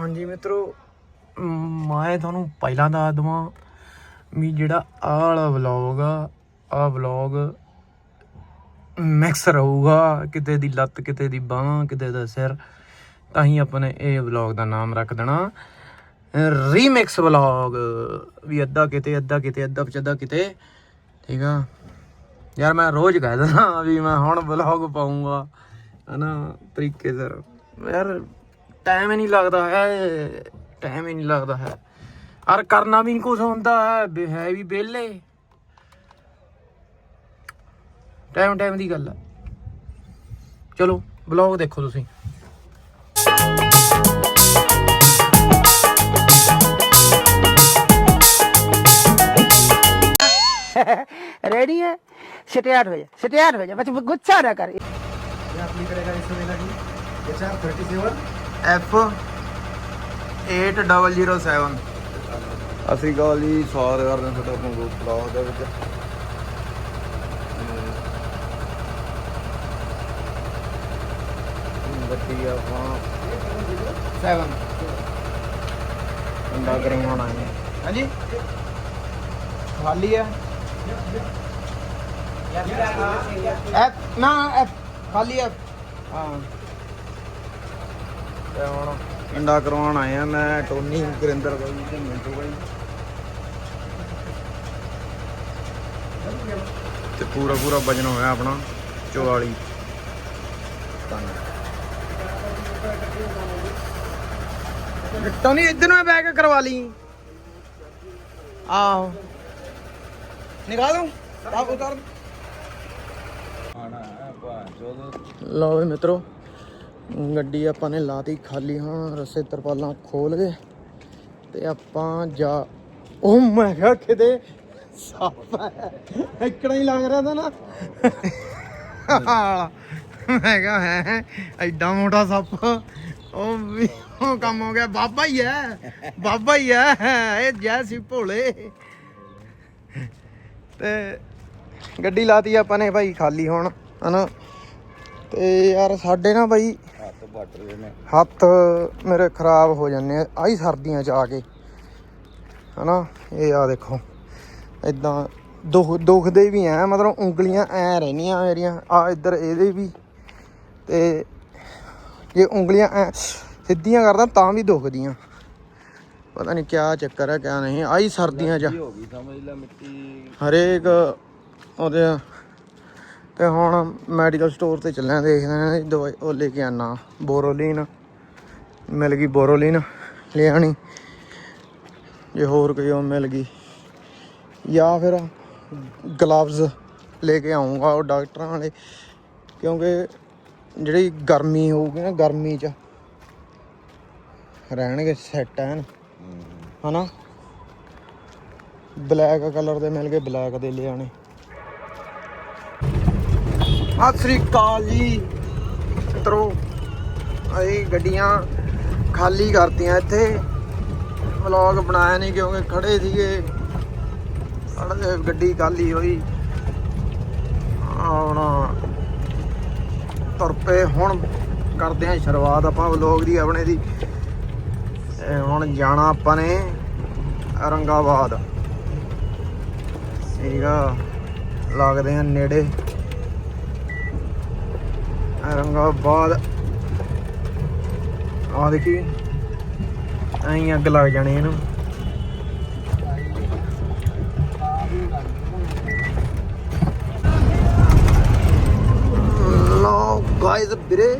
ਹਾਂਜੀ ਮਿੱਤਰੋ ਮੈਂ ਤੁਹਾਨੂੰ ਪਹਿਲਾਂ ਦੱਸ ਦਵਾਂ ਵੀ ਜਿਹੜਾ ਆਹ ਵਾਲਾ ਵਲੌਗ ਆ, ਆਹ ਵਲੌਗ ਮਿਕਸ ਰਹੂਗਾ, ਕਿਤੇ ਦੀ ਲੱਤ, ਕਿਤੇ ਦੀ ਬਾਹ, ਕਿਤੇ ਦਾ ਸਿਰ, ਤਾਂ ਹੀ ਆਪਾਂ ਨੇ ਇਹ ਵਲੌਗ ਦਾ ਨਾਮ ਰੱਖ ਦੇਣਾ। ਰੀਮਿਕਸ ਵਲੌਗ ਵੀ ਅੱਧਾ ਕਿਤੇ ਅੱਧਾ ਕਿਤੇ, ਅੱਧਾ ਪਚੱਧਾ ਕਿਤੇ, ਠੀਕ ਆ? ਯਾਰ ਮੈਂ ਰੋਜ਼ ਕਹਿ ਦਿੰਦਾ ਵੀ ਮੈਂ ਹੁਣ ਵਲੌਗ ਪਾਉਂਗਾ ਹਨਾ, ਤਰੀਕੇ ਸਰ। ਯਾਰ ਟਾਈਮ ਹੀ ਨਹੀਂ ਲੱਗਦਾ ਹੈ ਟਾਈਮ ਹੀ ਨਹੀਂ ਲੱਗਦਾ ਹੈ ਔਰ ਕਰਨਾ ਵੀ ਨਹੀਂ ਕੁਝ ਹੁੰਦਾ ਹੈ ਵੀ ਹੈ ਵੀ ਵਿਹਲੇ ਟਾਈਮ ਟਾਈਮ ਦੀ ਗੱਲ ਹੈ ਚਲੋ ਵਲੌਗ ਦੇਖੋ ਤੁਸੀਂ रेडी है स्टार्ट हो जा स्टार्ट हो जा बस गुस्सा ना कर F 8007 ਅਸੀਂ ਗੱਲ ਜੀ ਸਵਾਗਤ ਕਰਦੇ ਹਾਂ ਤੁਹਾਡਾ ਆਪਣਾ ਗਰੁੱਪ ਬਲੌਗ ਦੇ ਵਿੱਚ। ਤੇ ਗੱਡੀ ਆਪਾਂ। 7 ਅੰਡਾ ਕਰਵਾਉਣਾ ਹੈ ਹਾਂਜੀ। ਖਾਲੀ ਹੈ ਐਫ ਨਾ ਐਫ ਖਾਲੀ ਐਫ ਹਾਂ। ਤੇ ਹੁਣ ਅੰਡਾ ਕਰਵਾਉਣ ਆਏ ਆ ਮੈਂ ਟੋਨੀ ਗੁਰਿੰਦਰ ਬਾਈ ਤੇ ਮਿੰਟੂ ਬਾਈ। ਤੇ ਪੂਰਾ ਪੂਰਾ ਵਜਨ ਹੋਇਆ ਆਪਣਾ 44 ਟਨ ਟੋਨੀ ਇੱਧਰ ਨੂੰ ਬੈਕ ਕਰਵਾ ਲਈ। ਆਹੋ। ਨਿਕਾਲ ਦੂੰ? ਆਪ ਉਤਾਰ। ਲਓ ਵੀ ਮਿੱਤਰੋ ਗੱਡੀ ਆਪਾਂ ਨੇ ਲਾਤੀ ਖਾਲੀ, ਹਾਂ ਰਸੇ ਤਰਪਾਲਾਂ ਖੋਲ ਗਏ ਤੇ ਆਪਾਂ ਜਾ ਉਹ ਮੈਂ ਕਿਹਾ ਕਿਤੇ ਸੱਪ ਹੈ। ਇਕੜਾ ਹੀ ਲੱਗ ਰਿਹਾ ਤਾਂ ਨਾ। ਮੈਂ ਕਿਹਾ, ਹੈ ਐਡਾ ਮੋਟਾ ਸੱਪ। ਉਹ ਵੀ ਉਹ ਕੰਮ ਹੋ ਗਿਆ। ਬਾਬਾ ਹੀ ਹੈ, ਬਾਬਾ ਹੀ ਹੈ, ਇਹ ਜੈ ਸੀ ਭੋਲੇ। ਤੇ ਗੱਡੀ ਲਾਤੀ ਆਪਾਂ ਨੇ ਭਾਈ ਖਾਲੀ ਹੁਣ, ਹਨਾ। ਤੇ ਯਾਰ ਸਾਡੇ ਨਾ ਭਾਈ ਹੱਥ ਵੱਟ ਰਹੇ ਨੇ। ਹੱਥ ਮੇਰੇ ਖਰਾਬ ਹੋ ਜਾਂਦੇ ਆ ਆਹੀ ਸਰਦੀਆਂ ਚ ਆ ਕੇ। ਹਨਾ ਇਹ ਆ ਦੇਖੋ ਇਦਾਂ ਦੁਖ ਦੁਖਦੇ ਵੀ ਐ ਮਤਲਬ ਉਂਗਲੀਆਂ ਐ ਰਹਿੰਦੀਆਂ ਮੇਰੀਆਂ ਆ ਇੱਧਰ ਇਹਦੇ ਵੀ। ਤੇ ਜੇ ਉਂਗਲੀਆਂ ਐ ਸਿੱਧੀਆਂ ਕਰਦਾ ਤਾਂ ਵੀ ਦੁਖਦੀਆਂ। ਪਤਾ ਨਹੀਂ ਕਿਆ ਚੱਕਰ ਹੈ ਕਿਆ ਨਹੀਂ ਆਹੀ ਸਰਦੀਆਂ ਚ ਹੋ ਗਈ ਸਮਝ ਲੈ ਮਿੱਟੀ ਹਰੇਕ ਉਹਦੇ ਤੇ ਹੁਣ ਮੈਡੀਕਲ ਸਟੋਰ ਤੇ ਚੱਲਿਆ ਦੇਖਦੇ ਨੇ ਦਵਾਈ ਉਹ ਲੈ ਕੇ ਆਣਾ ਬੋਰੋਲੀਨ ਮਿਲ ਗਈ ਬੋਰੋਲੀਨ ਲੈ ਆਣੀ ਜੇ ਹੋਰ ਕੋਈ ਉਹ ਮਿਲ ਗਈ। ਜਾਂ ਫਿਰ ਗਲਵਜ਼ ਲੈ ਕੇ ਆਉਂਗਾ ਉਹ ਡਾਕਟਰਾਂ ਵਾਲੇ। ਕਿਉਂਕਿ ਜਿਹੜੀ ਗਰਮੀ ਹੋਊਗੀ ਨਾ ਗਰਮੀ ਚ ਰਹਿਣਗੇ ਸੈੱਟ ਐਨ। ਹਨਾ? ਬਲੈਕ ਕਲਰ ਦੇ ਮਿਲ ਗਏ ਬਲੈਕ ਦੇ ਲਿਆਣੇ ਸਤਿ ਸ੍ਰੀ ਅਕਾਲ ਜੀ। ਮਿੱਤਰੋ, ਅਸੀਂ ਗੱਡੀਆਂ ਖਾਲੀ ਕਰਤੀਆਂ ਇੱਥੇ। ਵਲੌਗ ਬਣਾਇਆ ਨਹੀਂ ਕਿਉਂਕਿ ਖੜੇ ਸੀਗੇ। ਸਾਡੇ ਗੱਡੀ ਖਾਲੀ ਹੋਈ। ਹੁਣ ਤੁਰ ਪਏ। ਹੁਣ ਕਰਦੇ ਹਾਂ ਸ਼ੁਰੂਆਤ ਆਪਾਂ ਵਲੌਗ ਦੀ, ਆਪਣੇ ਦੀ। ਹੁਣ ਜਾਣਾ ਆਪਾਂ ਨੇ ਔਰੰਗਾਬਾਦ। ਸੀਗਾ ਲੱਗਦੇ ਆ ਨੇੜੇ। ਔਰੰਗਾਬਾਦ ਆ ਦੇਖੀ ਐਂ ਅੱਗ ਲੱਗ ਜਾਣੀ ਇਹਨੂੰ ਲਓ ਗਾਇਜ਼ ਵੀਰੇ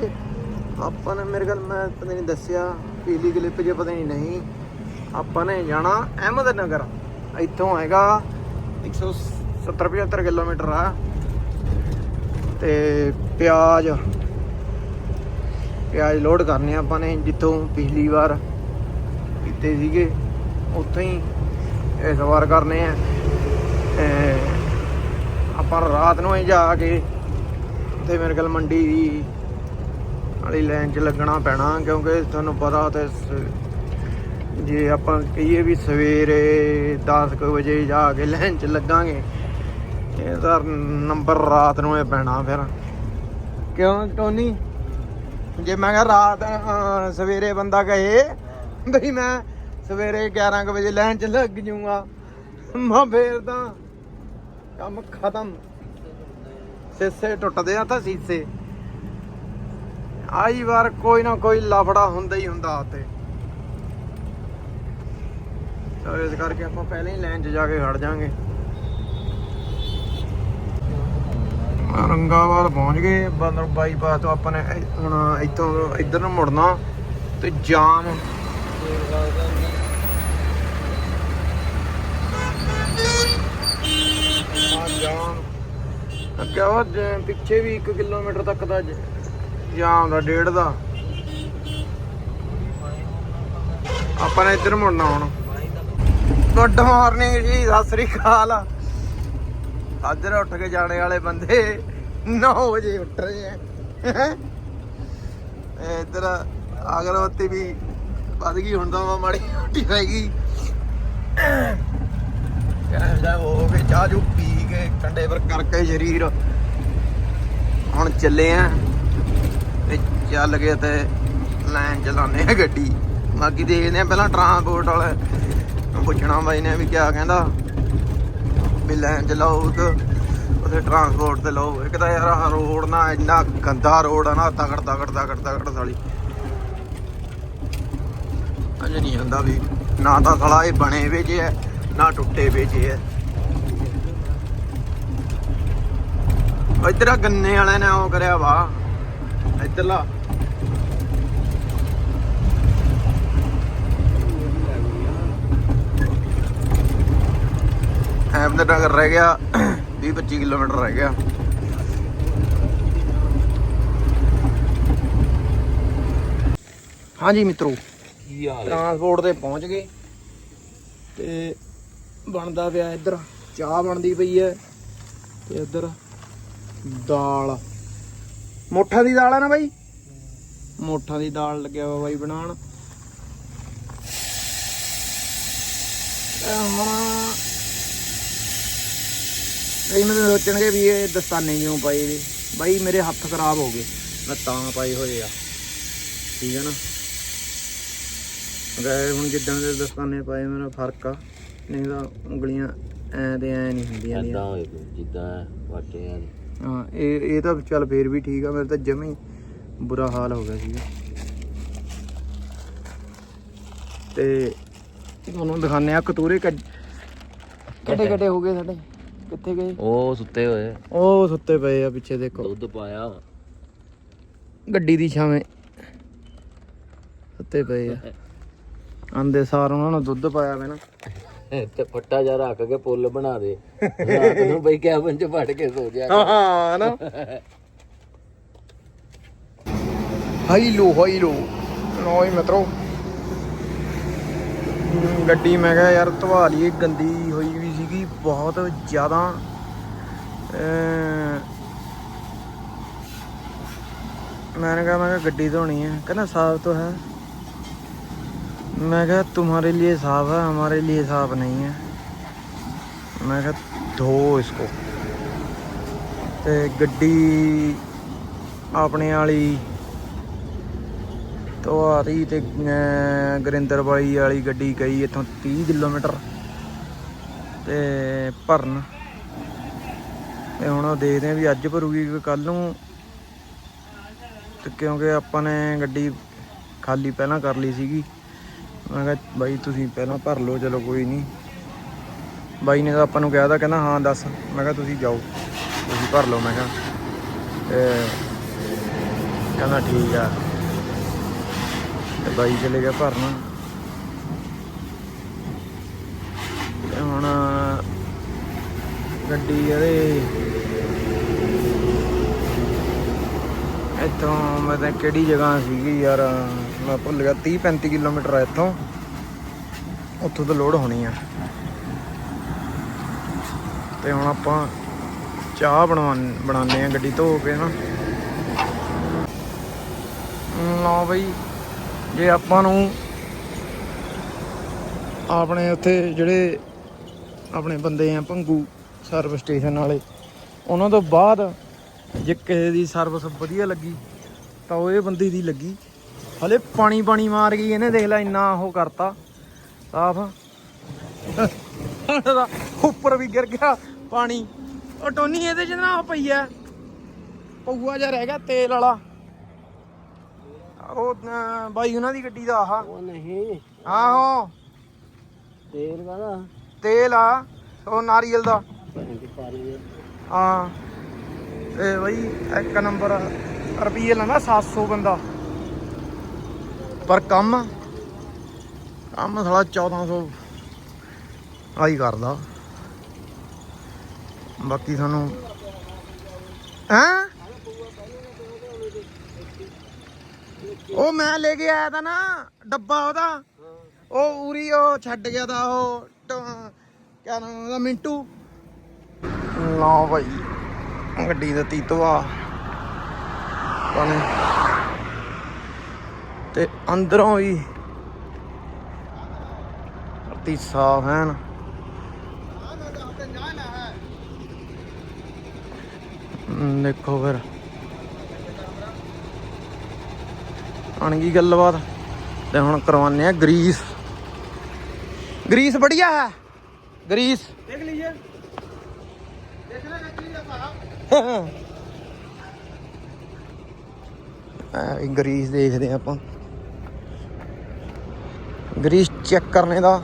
ਆਪਾਂ ਨੇ ਮੇਰੇ ਗੱਲ ਮੈਂ ਪਤਾ ਨਹੀਂ ਦੱਸਿਆ ਪੀਲੀ ਕਲਿੱਪ ਜੇ ਪਤਾ ਨਹੀਂ ਨਹੀਂ ਆਪਾਂ ਨੇ ਜਾਣਾ ਅਹਿਮਦਨਗਰ ਇੱਥੋਂ ਹੈਗਾ 170 75 ਕਿਲੋਮੀਟਰ ਆ ਤੇ ਪਿਆਜ਼ ਪਿਆਜ਼ ਲੋਡ ਕਰਨੇ ਆਪਾਂ ਨੇ ਜਿੱਥੋਂ ਪਿਛਲੀ ਵਾਰ ਕੀਤੇ ਸੀਗੇ, ਉੱਥੋਂ ਹੀ ਇਸ ਵਾਰ ਕਰਨੇ ਆ। ਆਪਾਂ ਰਾਤ ਨੂੰ ਹੀ ਜਾ ਕੇ ਤੇ ਮੇਰੇ ਕੋਲ ਮੰਡੀ ਦੀ ਵਾਲੀ ਲਾਈਨ 'ਚ ਲੱਗਣਾ ਪੈਣਾ, ਕਿਉਂਕਿ ਤੁਹਾਨੂੰ ਪਤਾ ਤੇ ਸ- ਜੇ ਆਪਾਂ ਕਹੀਏ ਵੀ ਸਵੇਰੇ 10 ਵਜੇ ਜਾ ਕੇ ਲਾਈਨ 'ਚ ਲੱਗਾਂਗੇ ਇਹਦਾ ਨੰਬਰ ਰਾਤ ਨੂੰ ਇਹ ਪੈਣਾ ਫਿਰ। ਕਿਉਂ, ਟੋਨੀ? ਜੇ ਮੈਂ ਕਿਹਾ ਰਾਤ ਸਵੇਰੇ ਬੰਦਾ ਕਹੇ, ਬਈ ਮੈਂ ਸਵੇਰੇ 11 ਕੁ ਵਜੇ ਲੈਣ 'ਚ ਲੱਗ ਜੂਗਾ। ਮੈਂ ਫੇਰ ਤਾਂ ਕੰਮ ਖਤਮ। ਸਿੱਸੇ ਟੁੱਟਦੇ ਆ ਤਾਂ ਸੀਸੇ। ਆਈ ਵਾਰ ਕੋਈ ਨਾ ਕੋਈ ਲਫੜਾ ਹੁੰਦਾ ਹੀ ਹੁੰਦਾ ਉੱਤੇ ਚਲੋ ਇਸ ਕਰਕੇ ਆਪਾਂ ਪਹਿਲਾਂ ਹੀ ਲਾਈਨ 'ਚ ਜਾ ਕੇ ਖੜ ਜਾਾਂਗੇ। ਰੰਗਾਵਾਲ ਪਹੁੰਚ ਗਏ ਬੰਦਰ ਬਾਈਪਾਸ ਤੋਂ ਆਪਾਂ ਨੇ ਹੁਣ ਇੱਥੋਂ ਇੱਧਰ ਨੂੰ ਮੁੜਨਾ ਤੇ ਜਾਮ। ਅੱਗੇ ਉਹ ਪਿੱਛੇ ਵੀ 1 ਕਿਲੋਮੀਟਰ ਤੱਕ ਦਾ ਜਾਮ ਦਾ, ਡੇਢ ਦਾ। ਆਪਾਂ ਨੇ ਇੱਧਰ ਮੁੜਨਾ ਹੁਣ। ਗੁੱਡ ਮਾਰਨਿੰਗ ਜੀ, ਸਤਿ ਸ੍ਰੀ ਅਕਾਲ। ਸਾਜਰੇ ਉੱਠ ਕੇ ਜਾਣੇ ਵਾਲੇ ਬੰਦੇ 9 ਵਜੇ ਉੱਠ ਰਹੇ ਆ। ਹੈਂ? ਇੱਧਰ ਅਗਰਬੱਤੀ ਵੀ ਵੱਧ ਗਈ, ਹੁਣ ਤਾਂ ਮਾੜੀ ਮੋਟੀ ਰਹਿ ਗਈ। ਕਹਿੰਦਾ ਹੋ ਕੇ ਚਾਹ ਜੂ ਪੀ ਕੇ ਕੰਡੇ ਪਰ ਕਰਕੇ ਸਰੀਰ। ਹੁਣ ਚੱਲੇ ਆ ਤੇ ਚੱਲ ਗਏ ਤੇ ਲੈਣ ਚਲਾਉਂਦੇ ਆ ਗੱਡੀ। ਬਾਕੀ ਦੇਖਦੇ ਆ ਪਹਿਲਾਂ ਟਰਾਂਸਪੋਰਟ ਵਾਲੇ ਪੁੱਛਣਾ ਬਾਈ ਨੇ ਵੀ ਕਿਆ ਕਹਿੰਦਾ। ਵੀ ਲਾਈਨ ਚਲਾਓ ਇੱਕ ਉਥੇ ਟਰਾਂਸਪੋਰਟ ਤੇ ਲਓ। ਇੱਕ ਤਾਂ ਯਾਰ ਆਹ ਰੋਡ ਨਾ ਇੰਨਾ ਗੰਦਾ ਰੋਡ ਆ ਨਾ ਤਗੜ ਤਗੜ ਤਗੜ ਤਗੜ ਸਾਲੀ। ਅਜ ਨਹੀਂ ਹੁੰਦਾ ਵੀ ਨਾ ਤਾਂ ਸਾਲਾ ਇਹ ਬਣੇ ਵੇਜੇ ਹੈ ਨਾ ਟੁੱਟੇ ਵੇਜੇ ਐ ਇੱਧਰ ਆ ਗੰਨੇ ਵਾਲਿਆਂ ਨੇ ਉਹ ਕਰਿਆ ਵਾ। ਇਧਰਲਾ ਅਹਿਮਦ ਨਗਰ ਰਹਿ ਗਿਆ 20 25 ਕਿਲੋਮੀਟਰ ਰਹਿ ਗਿਆ। ਹਾਂਜੀ ਮਿੱਤਰੋ ਕੀ ਹਾਲ ਟਰਾਂਸਪੋਰਟ ਤੇ ਪਹੁੰਚ ਗਏ ਤੇ ਬਣਦਾ ਪਿਆ ਇੱਧਰ ਚਾਹ ਬਣਦੀ ਪਈ ਹੈ ਤੇ ਇੱਧਰ ਦਾਲ। ਮੋਠਾ ਦੀ ਦਾਲ ਹੈ ਨਾ ਬਾਈ? ਮੋਠਾ ਦੀ ਦਾਲ ਲੱਗਿਆ ਵਾ ਬਾਈ ਬਣਾਉਣ। ਹੁਣ ਕਈ ਮੈਨੂੰ ਸੋਚਣਗੇ ਵੀ ਇਹ ਦਸਤਾਨੇ ਕਿਉਂ ਪਾਏ ਵੀ ਬਾਈ ਮੇਰੇ ਹੱਥ ਖਰਾਬ ਹੋ ਗਏ। ਮੈਂ ਤਾਂ ਪਾਏ ਹੋਏ ਆ। ਠੀਕ ਹੈ ਨਾ? ਗਏ ਹੁਣ ਜਿੱਦਾਂ ਦੇ ਦਸਤਾਨੇ ਪਾਏ ਮੇਰਾ ਫ਼ਰਕ ਆ। ਨਹੀਂ ਤਾਂ ਉਂਗਲੀਆਂ ਐ ਤੇ ਐ ਨਹੀਂ ਹੁੰਦੀਆਂ ਨੀਆਂ। ਹੋਏ ਜਿੱਦਾਂ ਵਾਟੇ ਆ। ਹਾਂ ਇਹ ਇਹ ਤਾਂ ਚੱਲ ਫੇਰ ਵੀ ਠੀਕ ਆ। ਮੇਰੇ ਤਾਂ ਜਮੇ ਬੁਰਾ ਹਾਲ ਹੋ ਗਿਆ ਸੀਗਾ। ਤੇ ਤੁਹਾਨੂੰ ਦਿਖਾਣੇ ਆ ਕਤੂਰੇ ਕੱਡੇ ਕੱਡੇ ਹੋ ਗਏ ਸਾਡੇ। ਕਿੱਥੇ ਗਏ? ਉਹ ਸੁੱਤੇ ਹੋਏ। ਉਹ ਸੁੱਤੇ ਪਏ ਆ ਪਿੱਛੇ ਦੇਖੋ। ਦੁੱਧ ਪਾਇਆ ਗੱਡੀ ਦੀ ਛਾਵੇਂ। ਸੁੱਤੇ ਪਏ ਆ। ਆਂਦੇ ਸਾਰ ਉਹਨਾਂ ਨੂੰ ਦੁੱਧ ਪਾਇਆ ਵੇ ਨਾ। ਤੇ ਫੱਟਾ ਜਾ ਰੱਖ ਕੇ ਪੁੱਲ ਬਣਾ ਦੇ। ਰਾਤ ਨੂੰ ਬਈ ਕੈਬਨ ਚ ਫੜ ਕੇ ਸੋ ਜਾ ਹਾਂ ਨਾ। ਹਾਈ ਲੋ ਹਾਈ ਲੋ ਨੋਈ ਮਿੱਤਰੋ। ਗੱਡੀ ਮੈਂ ਕਿਹਾ ਯਾਰ ਧਵਾ ਲਈਏ ਗੰਦੀ। ਬਹੁਤ ਜ਼ਿਆਦਾ ਅਮ, मैंने कहा मैं कहा गड्डी धोनी है कहना साफ तो है मैं कहा तुम्हारे लिए साफ है हमारे लिए साफ नहीं है मैं कहा धो इसको ਤੇ ਗੱਡੀ ਆਪਣੇ ਵਾਲੀ ਤੋਆਰੀ ਤੇ ਅਹ, ਗੁਰਿੰਦਰ ਵਾਲੀ ਵਾਲੀ ਗੱਡੀ ਗਈ ਇੱਥੋਂ 30 ਕਿਲੋਮੀਟਰ ਤੇ ਭਰਨ। ਤੇ ਹੁਣ ਉਹ ਦੇਖਦੇ ਆ ਵੀ ਅੱਜ ਭਰੂਗੀ ਕਿ ਕੱਲ ਨੂੰ। ਤੇ ਕਿਉਂਕਿ ਆਪਾਂ ਨੇ ਗੱਡੀ ਖਾਲੀ ਪਹਿਲਾਂ ਕਰ ਲਈ ਸੀਗੀ। ਮੈਂ ਕਿਹਾ ਬਾਈ ਤੁਸੀਂ ਪਹਿਲਾਂ ਭਰ ਲਓ, ਚਲੋ ਕੋਈ ਨਹੀਂ। ਬਾਈ ਨੇ ਤਾਂ ਆਪਾਂ ਨੂੰ ਕਿਹਾ ਤਾਂ ਕਹਿੰਦਾ ਹਾਂ ਦੱਸ। ਮੈਂ ਕਿਹਾ ਤੁਸੀਂ ਜਾਓ, ਤੁਸੀਂ ਭਰ ਲਓ, ਮੈਂ ਕਿਹਾ। ਤੇ ਕਹਿੰਦਾ ਠੀਕ ਆ। ਤੇ ਬਾਈ ਚਲੇ ਗਿਆ ਭਰਨ ਤੇ ਹੁਣ ਗੱਡੀ ਇਹਦੇ ਇੱਥੋਂ ਮੈਂ ਤਾਂ ਕਿਹੜੀ ਜਗ੍ਹਾ ਸੀਗੀ ਯਾਰ, ਮੈਂ ਭੁੱਲ ਗਿਆ 30 35 ਕਿਲੋਮੀਟਰ ਆ ਇੱਥੋਂ। ਉੱਥੋਂ ਤੋਂ ਲੋਡ ਹੋਣੀ ਆ। ਤੇ ਹੁਣ ਆਪਾਂ ਚਾਹ ਬਣਵਾਉਣ, ਬਣਾਉਂਦੇ ਆ ਗੱਡੀ ਧੋ ਕੇ ਨਾ। ਲਓ ਬਈ, ਜੇ ਆਪਾਂ ਨੂੰ ਆਪਣੇ ਉੱਥੇ ਜਿਹੜੇ ਆਪਣੇ ਬੰਦੇ ਆ, ਭੰਗੂ ਸਰਵਿਸ ਸਟੇਸ਼ਨ ਵਾਲੇ। ਉਹਨਾਂ ਤੋਂ ਬਾਅਦ ਜੇ ਕਿਸੇ ਦੀ ਸਰਵਿਸ ਵਧੀਆ ਲੱਗੀ ਤਾਂ ਉਹ ਇਹ ਬੰਦੇ ਦੀ ਲੱਗੀ। ਹਲੇ ਪਾਣੀ ਪਾਣੀ ਮਾਰ ਗਈ ਇਹਨੇ ਦੇਖ ਲੈ ਇੰਨਾ ਉਹ ਕਰਤਾ। ਸਾਫ਼। ਉੱਪਰ ਵੀ ਗਿਰ ਗਿਆ ਪਾਣੀ। ਉਹ ਟੋਨੀ ਇਹਦੇ ਚ ਨਾ ਪਈ ਐ। ਪਊਆ ਜਿਹਾ ਰਹਿ ਗਿਆ ਤੇਲ ਵਾਲਾ। ਉਹ ਬਾਈ ਉਹਨਾਂ ਦੀ ਗੱਡੀ ਦਾ ਆਹ। ਉਹ ਨਹੀਂ। ਆਹੋ। ਤੇਲ ਕਾਦਾ ਤੇਲ ਆ ਉਹ ਨਾਰੀਅਲ ਦਾ। ਹਾਂ। ਤੇ ਬਈ ਇੱਕ ਨੰਬਰ ਰੁਪਈਏ ਲੈਂਦਾ 700 ਬੰਦਾ। ਪਰ ਕੰਮ ਕੰਮ ਸਾਲਾ 1400 ਆਈ ਕਰਦਾ। ਬਾਕੀ ਸਾਨੂੰ ਹੈਂ? ਉਹ ਮੈਂ ਲੈ ਕੇ ਆਇਆ ਤਾਂ ਨਾ, ਡੱਬਾ ਉਹਦਾ। ਉਹ ਉਰੀ ਉਹ ਛੱਡ ਗਿਆ ਤਾਂ ਉਹ ਕਿਆ ਨਾਮ ਉਹਦਾ, ਮਿੰਟੂ। ਲਓ ਭਾਈ ਗੱਡੀ ਦਾ ਤੀਤਵਾ ਪਾਣੇ। ਤੇ ਅੰਦਰੋਂ ਵੀ ਧਰਤੀ ਸਾਫ਼ ਹੈ ਨਾ। ਦੇਖੋ ਫਿਰ। ਅਣਗੀ ਗੱਲਬਾਤ। ਤੇ ਹੁਣ ਕਰਵਾਨੇ ਆ ਗਰੀਸ। ਗਰੀਸ ਬੜੀਆ ਹੈ। ਗਰੀਸ। ਦੇਖ ਲੀजिए ਆ ਗਰੀਸ ਦੇਖਦੇ ਆਪਾਂ। ਗਰੀਸ ਚੈੱਕ ਕਰਨੇ ਦਾ।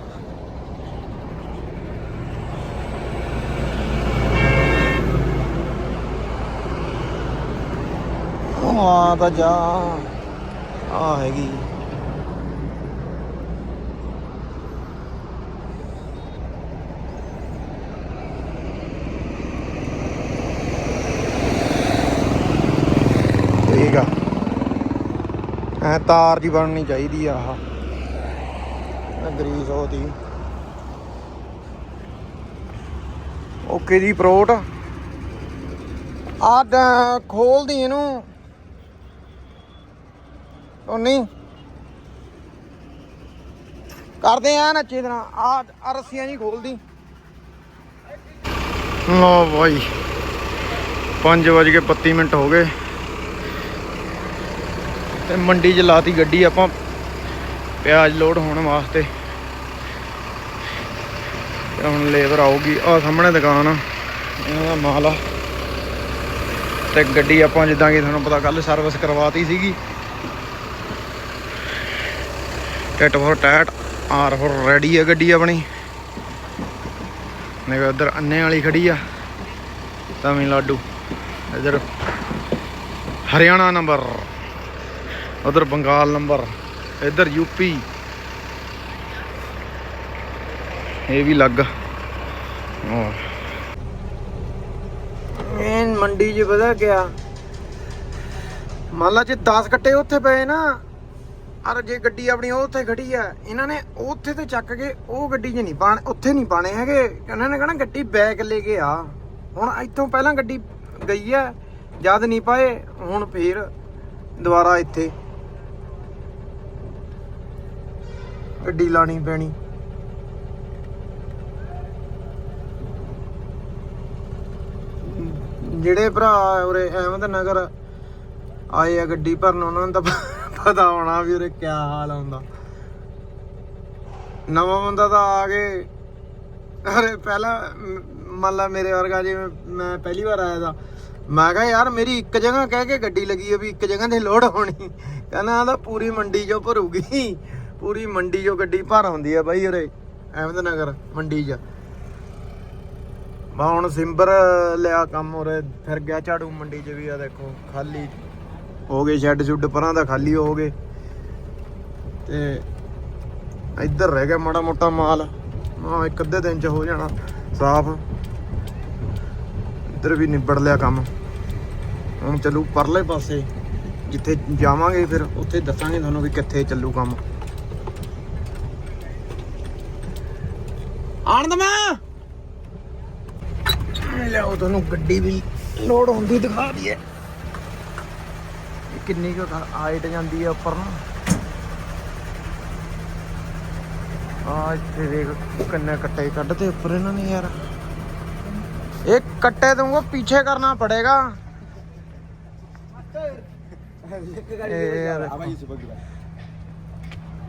ਆ ਤਾਂ ਜਾ। ਆ ਹੈਗੀ ਠੀਕ ਆ ਐ ਤਾਰ ਜੀ ਬਣਨੀ ਚਾਹੀਦੀ ਆ ਆਹ। ਗਰੀਸ ਹੋਤੀ ਓਕੇ ਜੀ, ਪ੍ਰੋਟ। ਆ ਖੋਲਦੀ ਇਹਨੂੰ। ਉਹ ਨਹੀਂ। ਕਰਦੇ ਆ ਨੱਚੇ ਤਰ੍ਹਾਂ ਆ ਆ ਰੱਸੀਆਂ ਜੀ ਖੋਲਦੀ। ਲੋ ਬਾਈ। 5 ਵਜ ਕੇ 32 ਮਿੰਟ ਹੋ ਗਏ। ਤੇ ਮੰਡੀ 'ਚ ਲਾਤੀ ਗੱਡੀ ਆਪਾਂ। ਪਿਆਜ਼ ਲੋਡ ਹੋਣ ਵਾਸਤੇ। ਤੇ ਹੁਣ ਲੇਬਰ ਆਊਗੀ। ਆ ਸਾਹਮਣੇ ਦੁਕਾਨ ਆ। ਇਹਨਾਂ ਮਾਲ ਆ। ਤੇ ਗੱਡੀ ਆਪਾਂ ਜਿੱਦਾਂ ਕਿ ਤੁਹਾਨੂੰ ਪਤਾ ਕੱਲ ਸਰਵਿਸ ਕਰਵਾਤੀ ਸੀਗੀ। Tit for tat R for ready ਆ ਗੱਡੀ ਆਪਣੀ। ਨੇ ਉਧਰ ਅੰਨੇ ਵਾਲੀ ਖੜੀ ਆ, ਤਾਮਿਲਨਾਡੂ। ਇਧਰ ਹਰਿਆਣਾ ਨੰਬਰ ਉਧਰ ਬੰਗਾਲ ਨੰਬਰ, ਇਧਰ ਯੂਪੀ ਇਹ ਵੀ ਲੱਗ। ਇਹ ਮੰਡੀ 'ਚ ਪਤਾ ਕਿਆ ਮੰਨ ਲਾ ਜੇ 10 ਕੱਟੇ ਉੱਥੇ ਪਏ ਨਾ ਅਰ ਜੇ ਗੱਡੀ ਆਪਣੀ ਉਹ ਉੱਥੇ ਖੜੀ ਆ, ਇਹਨਾਂ ਨੇ ਉੱਥੇ ਤੇ ਚੱਕ ਕੇ ਉਹ ਗੱਡੀ 'ਚ ਨਹੀਂ ਪਾਣ ਉੱਥੇ ਨਹੀਂ ਪਾਣੇ ਹੈਗੇ। ਇਹਨਾਂ ਨੇ ਕਹਣਾ ਗੱਡੀ ਬੈਕ ਲੈ ਕੇ ਆ। ਹੁਣ ਇੱਥੋਂ ਪਹਿਲਾਂ ਗੱਡੀ ਗਈ ਆ, ਜਦ ਨਹੀਂ ਪਾਏ, ਹੁਣ ਫੇਰ ਦੁਬਾਰਾ ਇੱਥੇ। ਗੱਡੀ ਲਾਣੀ ਪੈਣੀ। ਜਿਹੜੇ ਭਰਾ ਉਰੇ ਅਹਿਮਦ ਨਗਰ ਆਏ ਆ ਗੱਡੀ ਭਰਨ, ਉਹਨਾਂ ਨੂੰ ਤਾਂ ਪਤਾ ਹੋਣਾ ਵੀ ਉਰੇ ਕਿਆ ਹਾਲ ਹੁੰਦਾ। ਨਵਾਂ ਬੰਦਾ ਤਾਂ ਆ ਕੇ ਅਰੇ ਪਹਿਲਾਂ ਮੰਨ ਲਾ ਮੇਰੇ ਵਰਗਾ ਜੇ ਮੈਂ ਪਹਿਲੀ ਵਾਰ ਆਇਆ ਦਾ ਮੈਂ ਕਿਹਾ ਯਾਰ ਮੇਰੀ ਇੱਕ ਜਗ੍ਹਾ ਕਹਿ ਕੇ ਗੱਡੀ ਲੱਗੀ ਆ ਵੀ ਇੱਕ ਜਗ੍ਹਾ ਤੇ ਲੋਡ ਹੋਣੀ। ਕਹਿੰਦਾ ਆਂਦਾ ਪੂਰੀ ਮੰਡੀ ਚੋਂ ਭਰੂਗੀ। ਪੂਰੀ ਮੰਡੀ ਚੋਂ ਗੱਡੀ ਭਰ ਹੁੰਦੀ ਆ ਬਾਈ ਉਰੇ ਅਹਿਮਦ ਨਗਰ ਮੰਡੀ 'ਚ। ਬਾ ਹੁਣ ਸਿੰਬਰ ਲਿਆ ਕੰਮ ਉਰੇ, ਫਿਰ ਗਿਆ ਝਾੜੂ ਮੰਡੀ 'ਚ ਵੀ ਆ ਦੇਖੋ, ਖਾਲੀ ਹੋ ਗਏ ਸ਼ੈੱਡ ਸ਼ੁੱਡ, ਪਰਾਂ ਦਾ ਖਾਲੀ ਹੋ ਗਏ। ਤੇ ਇੱਧਰ ਰਹਿ ਗਿਆ ਮਾੜਾ ਮੋਟਾ ਮਾਲ। ਹਾਂ ਇੱਕ ਅੱਧੇ ਦਿਨ 'ਚ ਹੋ ਜਾਣਾ ਸਾਫ਼। ਇੱਧਰ ਵੀ ਨਿਬੜ ਲਿਆ ਕੰਮ। ਹੁਣ ਚੱਲੂ ਪਰਲੇ ਪਾਸੇ, ਜਿੱਥੇ ਜਾਵਾਂਗੇ ਫਿਰ, ਉੱਥੇ ਦੱਸਾਂਗੇ ਤੁਹਾਨੂੰ ਵੀ ਕਿੱਥੇ ਚੱਲੂ ਕੰਮ। ਆਨੰਦ ਮੈਂ ਲਿਆਓ ਤੁਹਾਨੂੰ ਗੱਡੀ ਵੀ ਲੋਡ ਹੁੰਦੀ ਦਿਖਾ ਦਈਏ। ਕਿੰਨੀ ਕੁ ਹਾਈਟ ਜਾਂਦੀ ਹੈ ਉੱਪਰ ਨੂੰ। ਆ ਇੱਥੇ ਦੇਖ ਕਿੰਨੇ ਕੱਟੇ ਕੱਢਦੇ ਉੱਪਰ ਇਹਨਾਂ ਨੇ ਯਾਰ। ਇਹ ਕੱਟੇ ਤੁਮਕੋ ਪਿੱਛੇ ਕਰਨਾ ਪੜੇਗਾ।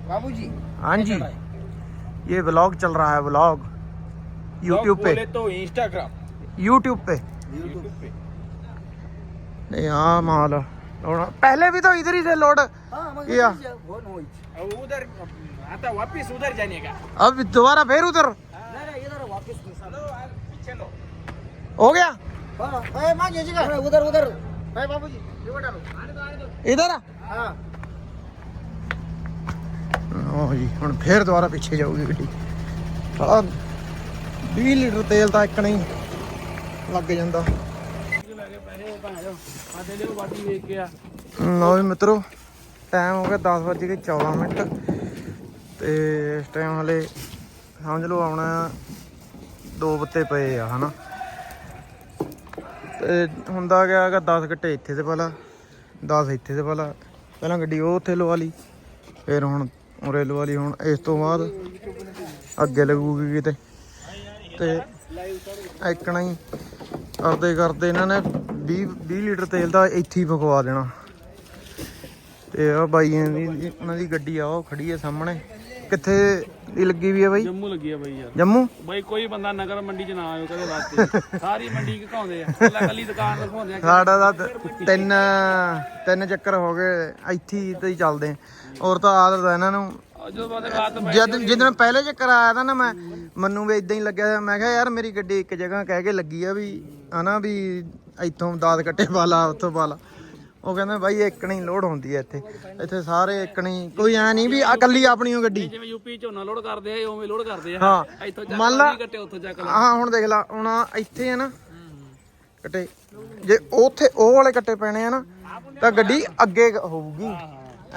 बाबू जी हाँ ये व्लॉग चल रहा है व्लॉग यूट्यूब पे। तो इंस्टाग्राम यूट्यूब पे। यूट्यूब पे। नहीं हाँ माल। पहले भी तो इधर ही से लोड किया। अब उधर आता वापिस उधर जाने का। अब दोबारा फिर उधर। चलो हो गया? उधर उधर। बाबू जी इधर हाँ। ਓ ਜੀ, ਹੁਣ ਫੇਰ ਦੁਬਾਰਾ ਪਿੱਛੇ ਜਾਊਗੀ ਗੱਡੀ। ਸਾਲਾ 20 ਲੀਟਰ ਤੇਲ ਤਾਂ ਇੱਕ ਨਹੀਂ ਲੱਗ ਜਾਂਦਾ। ਲਓ ਵੀ ਮਿੱਤਰੋ ਟਾਈਮ ਹੋ ਗਿਆ 10 ਵਜੇ ਕੇ 14 ਮਿੰਟ। ਤੇ ਇਸ ਟਾਈਮ ਹਲੇ ਸਮਝ ਲਓ ਆਉਣਾ ਦੋ ਬੱਤੇ ਪਏ ਆ, ਹਨਾ। ਤੇ ਹੁੰਦਾ ਗਿਆ ਹੈਗਾ 10 ਘੱਟੇ ਇੱਥੇ ਤੇ ਪਹਿਲਾਂ 10 ਇੱਥੇ ਤੇ ਪਹਿਲਾਂ ਪਹਿਲਾਂ ਗੱਡੀ ਉਹ ਉੱਥੇ ਲਵਾ ਲਈ, ਫਿਰ ਹੁਣ ਉਰੇ ਲਵਾ ਲਈ ਹੁਣ ਇਸ ਤੋਂ ਬਾਅਦ ਅੱਗੇ ਲੱਗੂਗੀ ਕਿਤੇ। ਤੇ ਐਕਣਾ ਹੀ ਕਰਦੇ ਕਰਦੇ ਇਹਨਾਂ ਨੇ 20 20 ਲੀਟਰ ਤੇਲ ਦਾ ਇੱਥੇ ਹੀ ਫਕਵਾ ਦੇਣਾ। ਤੇ ਆ ਬਾਈਆਂ ਦੀ ਉਹਨਾਂ ਦੀ ਗੱਡੀ ਆ ਉਹ ਖੜੀ ਹੈ ਸਾਹਮਣੇ। ਕਿੱਥੇ ਦੀ ਲੱਗੀ ਵੀ ਹੈ ਬਾਈ? ਜੰਮੂ ਲੱਗੀ ਆ ਬਈ ਯਾਰ। ਜੰਮੂ? ਬਈ ਕੋਈ ਬੰਦਾ ਨਗਰ ਮੰਡੀ ਚ ਨਾ ਆਇਓ ਕਦੇ ਵਾਸਤੇ ਸਾਰੀ ਮੰਡੀ ਘਕਾਉਂਦੇ ਆ। ਕੱਲਾ ਕੱਲੀ ਦੁਕਾਨ ਦਿਖਾਉਂਦੇ ਆ ਸਾਡਾ ਤਾਂ ਤਿੰਨ ਤਿੰਨ ਚੱਕਰ ਹੋ ਗਏ ਇੱਥੇ ਹੀ ਤੇ ਹੀ ਚੱਲਦੇ ਆ। ਔਰ ਤਾਂ ਆਦਤ ਹੈ ਇਹਨਾਂ ਨੂੰ। ਜਦੋਂ ਬਾਅਦ ਰਾਤ ਪੈ ਜਦ ਜਿੱਦਣ ਪਹਿਲੇ ਚੱਕਰ ਆਇਆ ਤਾਂ ਨਾ ਮੈਂ ਮੈਨੂੰ ਵੀ ਇਦਾਂ ਹੀ ਲੱਗਿਆ ਮੈਂ ਕਿਹਾ ਯਾਰ ਮੇਰੀ ਗੱਡੀ ਇੱਕ ਜਗ੍ਹਾ ਕਹਿ ਕੇ ਲੱਗੀ ਆ ਵੀ ਹਨਾ ਵੀ ਇੱਥੋਂ ਦਾਦ ਕੱਟੇ ਵਾਲਾ ਉੱਥੋਂ ਵਾਲਾ। ਉਹ ਕਹਿੰਦਾ ਬਾਈ ਇੱਕ ਨਹੀਂ ਲੋਡ ਹੁੰਦੀ ਹੈ ਇੱਥੇ। ਇੱਥੇ ਸਾਰੇ ਇੱਕ ਨਹੀਂ ਕੋਈ ਐ ਨਹੀਂ ਵੀ ਆ ਇਕੱਲੀ ਆਪਣੀ ਓ ਗੱਡੀ। ਜਿਵੇਂ ਯੂਪੀ ਝੋਨਾ ਲੋਡ ਕਰਦੇ ਆ ਉਵੇਂ ਲੋਡ ਕਰਦੇ ਆ। ਹਾਂ ਇੱਥੋਂ ਚੱਕ ਮੰਨ ਲਾ ਲਾ ਕੱਟੇ ਉੱਥੋਂ ਚੱਕ ਲਾ। ਹਾਂ ਹੁਣ ਦੇਖ ਲਾ ਹੁਣ ਇੱਥੇ ਆ ਨਾ। ਕੱਟੇ। ਜੇ ਉੱਥੇ ਉਹ ਵਾਲੇ ਕੱਟੇ ਪੈਣੇ ਆ ਨਾ ਤਾਂ ਗੱਡੀ ਅੱਗੇ ਹੋਊਗੀ।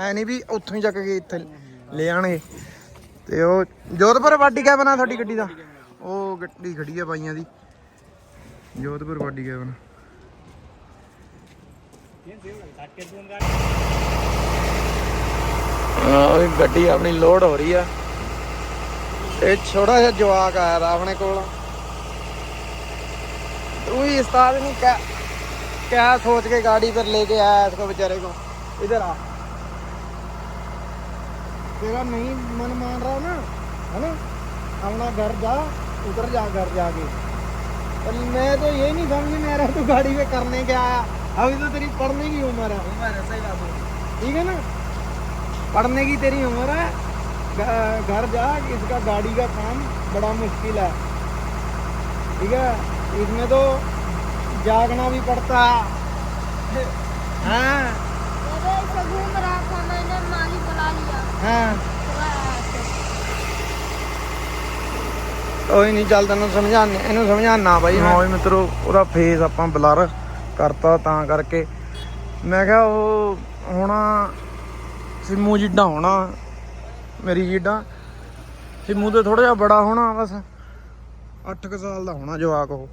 ਐ ਨਹੀਂ ਵੀ ਉੱਥੋਂ ਹੀ ਚੱਕ ਕੇ ਇੱਥੇ ਲੈ ਆਣਗੇ ਤੇ ਉਹ ਜੋਧਪੁਰ ਬਾਡੀ ਕੈਬਨ ਆ ਤੁਹਾਡੀ ਗੱਡੀ ਦਾ? ਉਹ ਗੱਡੀ ਖੜੀ ਆ ਬਾਈਆਂ ਦੀ। Jodhpur body cabin. ਆਹ ਗੱਡੀ ਆਪਣੀ ਲੋਡ ਹੋ ਰਹੀ ਆ। ਇਹ ਛੋੜਾ ਜਿਹਾ ਜਵਾਕ ਆਇਆ ਦਾ ਆਪਣੇ ਕੋਲ। ਤੂੰ ਹੀ ਉਸਤਾਦ ਨਹੀਂ ਕਿਆ ਕਿਆ ਸੋਚ ਕੇ ਗਾੜੀ ਪਰ ਲੈ ਕੇ ਆਇਆ ਇਸ ਕੋ ਵਿਚਾਰੇ ਕੋ। ਇਧਰ ਆ। तेरा नहीं मन मान रहा ना है ना अपना घर जा उधर जा घर जाके पर मैं तो ये नहीं समझ में आ रहा तू गाड़ी पे करने क्या आया अभी तो तेरी पढ़ने की उम्र है उम्र है सही बात है ठीक है ना पढ़ने की तेरी उम्र है घर जा इसका गाड़ी का काम बड़ा मुश्किल है ठीक है इसमें तो जागना भी पड़ता है हाँ ਕੋਈ ਉਹ ਨਹੀਂ ਚੱਲ ਤੈਨੂੰ ਸਮਝਾਣ ਇਹਨੂੰ ਸਮਝਾਣਾ ਬਾਈ ਹਾਂ ਓਏ ਮਿੱਤਰੋ, ਉਹਦਾ ਫੇਸ ਆਪਾਂ ਬਲਰ ਕਰਤਾ ਤਾਂ ਕਰਕੇ। ਮੈਂ ਕਿਹਾ ਉਹ ਹੁਣ, ਸਿੰਮੂ ਜਿੱਡਾ ਹੋਣਾ, ਮੇਰੀ ਜਿੱਡਾ। ਸਿਮੂ ਤੇ ਥੋੜਾ ਜਿਹਾ ਬੜਾ ਹੋਣਾ ਬਸ 8 ਸਾਲ ਦਾ ਹੋਣਾ ਜਵਾਕ ਉਹ।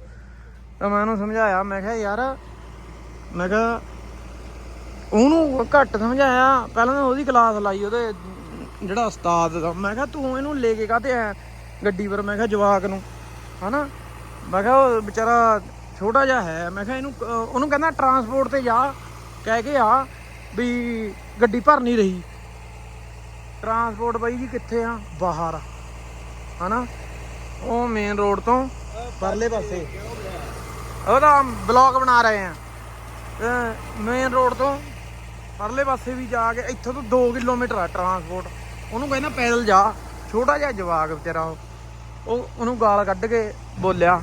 ਤਾਂ ਮੈਂ ਉਹਨੂੰ ਸਮਝਾਇਆ, ਮੈਂ ਕਿਹਾ ਯਾਰ, ਮੈਂ ਕਿਹਾ ਉਹਨੂੰ ਘੱਟ ਸਮਝਾਇਆ, ਪਹਿਲਾਂ ਉਹਦੀ ਕਲਾਸ ਲਾਈ ਉਹਦੇ ਜਿਹੜਾ ਉਸਤਾਦ ਦਾ। ਮੈਂ ਕਿਹਾ, ਤੂੰ ਇਹਨੂੰ ਲੈ ਕੇ ਕਾਤੇ ਆਇਆ ਗੱਡੀ ਪਰ? ਮੈਂ ਕਿਹਾ, ਜਵਾਕ ਨੂੰ। ਹਨਾ? ਮੈਂ ਕਿਹਾ, ਉਹ ਵਿਚਾਰਾ ਛੋਟਾ ਜਿਹਾ ਹੈ। ਮੈਂ ਕਿਹਾ, ਇਹਨੂੰ, ਉਹਨੂੰ ਕਹਿੰਦਾ ਟਰਾਂਸਪੋਰਟ ਤੇ ਜਾ। ਕਹਿ ਕੇ ਆ ਵੀ ਗੱਡੀ ਭਰ ਨਹੀਂ ਰਹੀ। ਟਰਾਂਸਪੋਰਟ ਬਾਈ ਜੀ ਕਿੱਥੇ ਆ? ਬਾਹਰ। ਆ। ਹਨਾ? ਉਹ ਮੇਨ ਰੋਡ ਤੋਂ ਪਰਲੇ ਪਾਸੇ। ਉਹਦਾ ਬਲੌਗ ਬਣਾ ਰਹੇ ਆ। ਮੇਨ ਰੋਡ ਤੋਂ ਪਰਲੇ ਪਾਸੇ ਵੀ ਜਾ ਕੇ ਇੱਥੋਂ ਤੋਂ 2 ਕਿਲੋਮੀਟਰ ਆ ਟਰਾਂਸਪੋਰਟ ਉਹਨੂੰ ਕਹਿੰਦਾ ਪੈਦਲ ਜਾ। ਛੋਟਾ ਜਿਹਾ ਜਵਾਕ ਵਿਚਾਰਾ ਉਹ। ਉਹ, ਉਹਨੂੰ ਗਾਲ ਕੱਢ ਕੇ ਬੋਲਿਆ,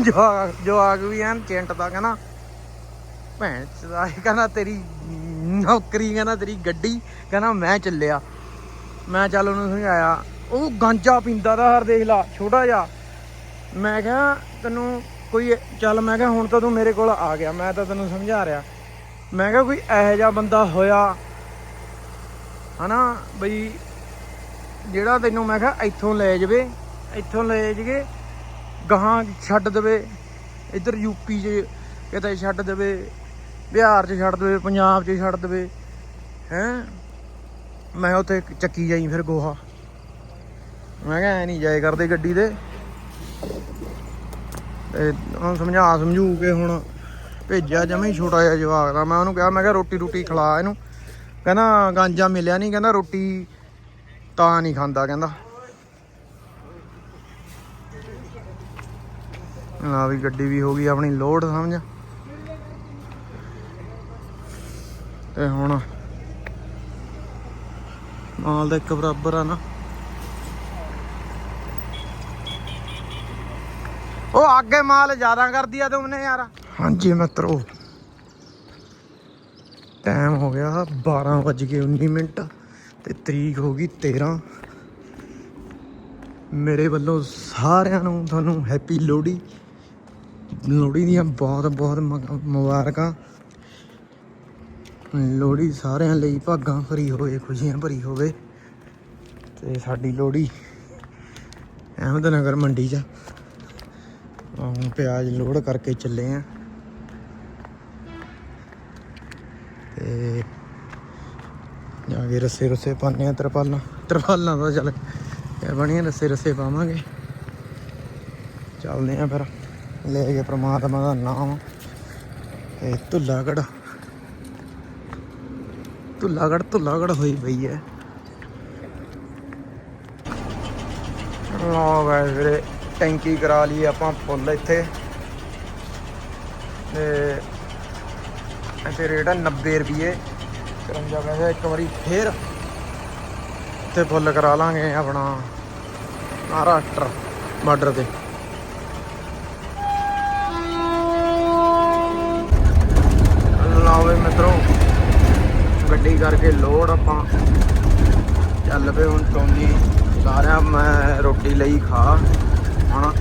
ਜਵਾਕ ਜਵਾਕ ਵੀ ਐਨ ਚੈਂਟ ਦਾ, ਕਹਿੰਦਾ। ਭੈਣ ਚਦਾ ਕਹਿੰਦਾ ਤੇਰੀ ਨੌਕਰੀ, ਕਹਿੰਦਾ ਤੇਰੀ ਗੱਡੀ, ਕਹਿੰਦਾ ਮੈਂ ਚੱਲਿਆ। ਮੈਂ ਚੱਲ ਉਹਨੂੰ ਸਮਝਾਇਆ, ਉਹ ਗਾਂਜਾ ਪੀਂਦਾ ਦਾ ਹਰ ਦੇਖ ਲਾ, ਛੋਟਾ ਜਿਹਾ। ਮੈਂ ਕਿਹਾ, ਤੈਨੂੰ ਕੋਈ ਚੱਲ ਮੈਂ ਕਿਹਾ ਹੁਣ ਤਾਂ ਤੂੰ ਮੇਰੇ ਕੋਲ ਆ ਗਿਆ, ਮੈਂ ਤਾਂ ਤੈਨੂੰ ਸਮਝਾ ਰਿਹਾ। ਮੈਂ ਕਿਹਾ, ਕੋਈ ਇਹੋ ਜਿਹਾ ਬੰਦਾ ਹੋਇਆ ਹਨਾ, ਬਈ ਜਿਹੜਾ ਤੈਨੂੰ ਮੈਂ ਕਿਹਾ ਇੱਥੋਂ ਲੈ ਜਾਵੇ, ਇੱਥੋਂ ਲੈ ਜਗੇ ਗਾਹਾਂ ਛੱਡ ਦੇਵੇ, ਇੱਧਰ ਯੂਪੀ 'ਚ ਕਿਤੇ ਛੱਡ ਦੇਵੇ, ਬਿਹਾਰ 'ਚ ਛੱਡ ਦੇਵੇ, ਪੰਜਾਬ 'ਚ ਛੱਡ ਦੇਵੇ, ਹੈ? ਮੈਂ ਉੱਥੇ ਚੱਕੀ ਜਾਈ ਫਿਰ ਗੋਹਾ। ਮੈਂ ਕਿਹਾ ਐ ਨਹੀਂ ਜਾਏ ਕਰਦੇ ਗੱਡੀ ਦੇ ਤੇ ਉਹਨੂੰ ਸਮਝਾ ਸਮਝੂ ਕੇ ਹੁਣ ਭੇਜਿਆ ਜਮਾ ਹੀ ਛੋਟਾ ਜਿਹਾ ਜਵਾਕ ਦਾ। ਮੈਂ ਉਹਨੂੰ ਕਿਹਾ, ਮੈਂ ਕਿਹਾ ਰੋਟੀ ਰੋਟੀ ਖਿਲਾ ਇਹਨੂੰ। ਕਹਿੰਦਾ ਗਾਂਜਾ ਮਿਲਿਆ ਨਹੀਂ ਕਹਿੰਦਾ ਰੋਟੀ ਤਾਂ ਨਹੀਂ ਖਾਂਦਾ, ਕਹਿੰਦਾ। ਆ ਵੀ ਗੱਡੀ ਵੀ ਹੋ ਗਈ ਆਪਣੀ ਲੋਡ, ਸਮਝ? ਤੇ ਹੁਣ ਮਾਲ ਦਾ ਇੱਕ ਬਰਾਬਰ ਆ ਨਾ। ਉਹ ਅੱਗੇ ਮਾਲ ਜ਼ਿਆਦਾ ਕਰਦੀ ਆ ਤੁਮਨੇ ਯਾਰ। ਹਾਂਜੀ ਮਿੱਤਰੋ। ਟਾਈਮ ਹੋ ਗਿਆ 12 ਵੱਜ ਕੇ 19 ਮਿੰਟ ਤੇ ਤਰੀਕ ਹੋ ਗਈ 13 ਮੇਰੇ ਵੱਲੋਂ ਸਾਰਿਆਂ ਨੂੰ ਤੁਹਾਨੂੰ ਹੈਪੀ ਲੋਹੜੀ। ਲੋਹੜੀ ਦੀਆਂ ਬਹੁਤ ਬਹੁਤ ਮ- ਮੁਬਾਰਕਾਂ। ਲੋਹੜੀ ਸਾਰਿਆਂ ਲਈ ਭਾਗਾਂ ਭਰੀ ਹੋਵੇ, ਖੁਸ਼ੀਆਂ ਭਰੀ ਹੋਵੇ। ਤੇ ਸਾਡੀ ਲੋਹੜੀ ਅਹਿਮਦਨਗਰ ਮੰਡੀ 'ਚ ਹੁਣ ਪਿਆਜ਼ ਲੋਡ ਕਰਕੇ ਚੱਲੇ ਆ। ਤੇ ਜਾ ਕੇ ਰੱਸੇ ਰੁੱਸੇ ਪਾਣੇ ਆ ਤਰਪਾਲਾਂ। ਤਰਪਾਲਾਂ ਦਾ ਚੱਲ, ਇਹ ਬਣੀਆਂ ਰੱਸੇ ਰੁੱਸੇ ਪਾਵਾਂਗੇ। ਚੱਲਦੇ ਆ ਫਿਰ, ਲੈ ਕੇ ਪ੍ਰਮਾਤਮਾ ਦਾ ਨਾਮ। ਤੇ ਧੁੱਲਾਗੜ ਧੁੱਲਾਗੜ ਧੁੱਲਾਗੜ ਹੋਈ ਪਈ ਹੈ। ਲੋ ਗਾਇਸ ਵੀਰੇ, ਟੈਂਕੀ ਕਰਾ ਲਈ ਆਪਾਂ, ਫੁੱਲ ਇੱਥੇ। ਤੇ ਇੱਥੇ ਰੇਟ ਹੈ 90 ਰੁਪਏ 53 ਪੈਸੇ ਇੱਕ ਵਾਰੀ ਫੇਰ। ਤੇ ਫੁੱਲ ਕਰਾ ਲਾਂਗੇ ਆਪਣਾ ਮਹਾਰਾਸ਼ਟਰ ਬਾਰਡਰ ਤੇ। ਲਾਵੇ ਵੀ ਮਿੱਤਰੋ, ਗੱਡੀ ਕਰਕੇ ਲੋਡ ਆਪਾਂ। ਚੱਲ ਪਏ ਹੁਣ ਟੋਨੀ ਸਾਰਿਆਂ ਮੈਂ ਰੋਟੀ ਲਈ ਖਾ। ਹੁਣ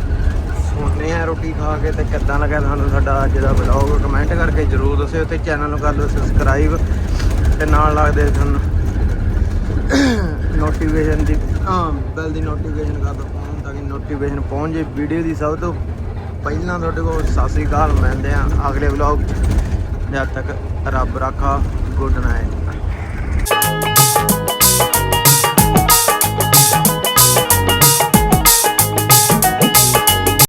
ਸੋਨੇ ਆ ਰੋਟੀ ਖਾ ਕੇ ਤੇ ਕਿੱਦਾਂ ਲੱਗਿਆ ਤੁਹਾਨੂੰ ਸਾਡਾ ਅੱਜ ਦਾ ਵਲੌਗ ਕਮੈਂਟ ਕਰਕੇ ਜਰੂਰ ਦੱਸਿਓ ਤੇ ਚੈਨਲ ਨੂੰ ਕਰ ਲਓ ਸਬਸਕ੍ਰਾਈਬ ਤੇ ਨਾਲ ਲੱਗਦੇ ਤੁਹਾਨੂੰ ਨੋਟੀਫਿਕੇਸ਼ਨ ਦੀ ਹਾਂ ਬੈਲ ਦੀ ਨੋਟੀਫਿਕੇਸ਼ਨ ਕਰ ਦਿਓ ਫੋਨ ਤਾਂ ਕਿ ਨੋਟੀਫਿਕੇਸ਼ਨ ਪਹੁੰਚ ਜੇ ਵੀਡੀਓ ਦੀ ਸਭ ਤੋਂ ਪਹਿਲਾਂ ਤੁਹਾਡੇ ਕੋਲ ਸਤਿ ਸ੍ਰੀ ਅਕਾਲ, ਮਿਲਦੇ ਆ ਅਗਲੇ ਵਲੌਗ ਜਦ ਤੱਕ ਰੱਬ ਰਾਖਾ ਗੁੱਡ ਨਾਈਟ